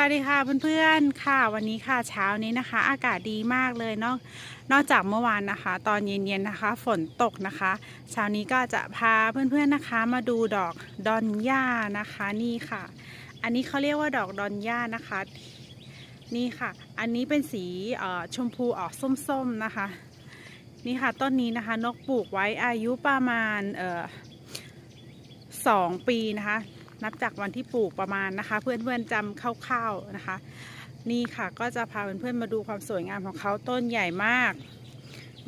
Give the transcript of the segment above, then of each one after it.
วัสดีค่ะเพื่อนๆค่ะ วันนี้ค่ะเช้านี้นะคะ อากาศดีมากเลยนอกนอกจากเมื่อวานนะคะ ตอนเย็นๆนะคะ ฝนตกนะคะ เช้านี้ก็จะพาเพื่อนๆนะคะ มาดูดอกดอนย่านะคะนี่ค่ะ อันนี้เขาเรียกว่าดอกดอนย่านะคะ นี่ค่ะ อันนี้เป็นสีชมพูออกส้มๆนะคะ นี่ค่ะต้นนี้นะคะ นกปลูกไว้อายุประมาณสองปีนะคะ นับจากวันที่ปลูกประมาณนะคะ เพื่อนๆจำคร่าวๆนะคะ นี่ค่ะก็จะพาเพื่อนๆมาดูความสวยงามของเขาต้นใหญ่มาก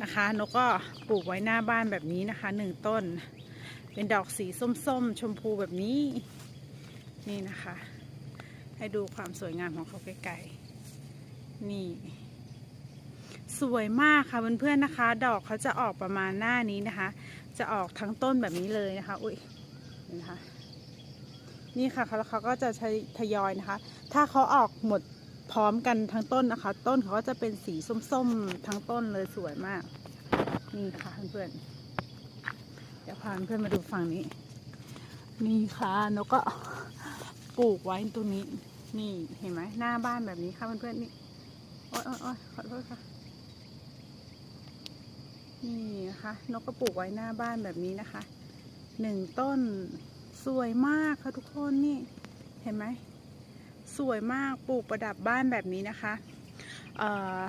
นะคะนกก็ปลูกไว้หน้าบ้านแบบนี้นะคะหนึ่งต้น เป็นดอกสีส้มๆ ชมพูแบบนี้ นี่นะคะ ให้ดูความสวยงามของเขาไกลๆนี่ สวยมากค่ะเพื่อนๆนะคะ ดอกเขาจะออกประมาณหน้านี้นะคะ จะออกทั้งต้นแบบนี้เลยนะคะ อุ้ยนี่นะคะ นี่ค่ะแล้วเขาก็จะใช้ทยอยนะคะ ถ้าเขาออกหมดพร้อมกันทั้งต้นนะคะ ต้นเขาก็จะเป็นสีส้มๆทั้งต้นเลยสวยมาก นี่ค่ะเพื่อนๆเดี๋ยวพาเพื่อนมาดูฝั่งนี้ นี่ค่ะนกก็ปลูกไว้ตรงนี้ นี่เห็นไหมหน้าบ้านแบบนี้ค่ะเพื่อนๆนี่โอ๊ยโอ๊ยโอ๊ยขอโทษค่ะนี่นะคะนกก็ปลูกไว้หน้าบ้านแบบนี้นะคะหนึ่งต้น สวยมากค่ะทุกคนนี่เห็นไหมสวยมากปลูกประดับบ้านแบบนี้นะคะออ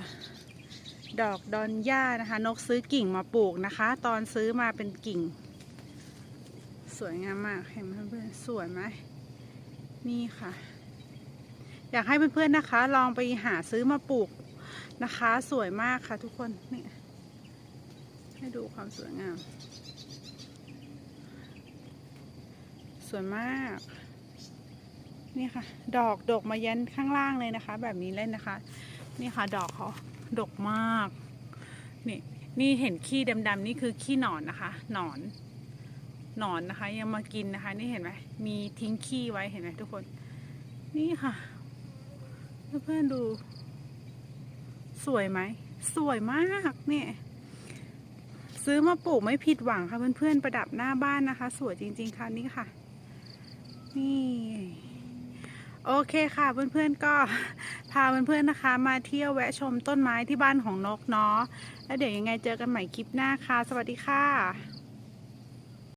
ดอกดอนย่านะคะ นกซื้อกิ่งมาปลูกนะคะ ตอนซื้อมาเป็นกิ่ง สวยงามมากเห็นไหมเพื่อนสวยไหมนี่ค่ะ อยากให้เพื่อนๆนะคะ ลองไปหาซื้อมาปลูกนะคะ สวยมากค่ะทุกคนนี่ให้ดูความสวยงาม สวยมาก นี่ค่ะ ดอกดกมายันข้างล่างเลยนะคะ แบบนี้เล่นนะคะ นี่ค่ะ ดอกเขาดกมาก นี่นี่เห็นขี้ดำๆนี่คือขี้หนอนนะคะ หนอนหนอนนะคะ ยังมากินนะคะ นี่เห็นไหมมีทิ้งขี้ไว้เห็นไหมทุกคน นี่ค่ะเพื่อนๆดู สวยไหมสวยมากเนี่ยซื้อมาปลูกไม่ผิดหวังค่ะเพื่อนๆประดับหน้าบ้านนะคะ สวยจริง ๆค่ะนี่ค่ะ นี่โอเคค่ะเพื่อนๆก็พาเพื่อนๆนะคะ มาเที่ยวแวะชมต้นไม้ที่บ้านของนกเนาะแล้วเดี๋ยวยังไงเจอกันใหม่คลิปหน้าค่ะ สวัสดีค่ะ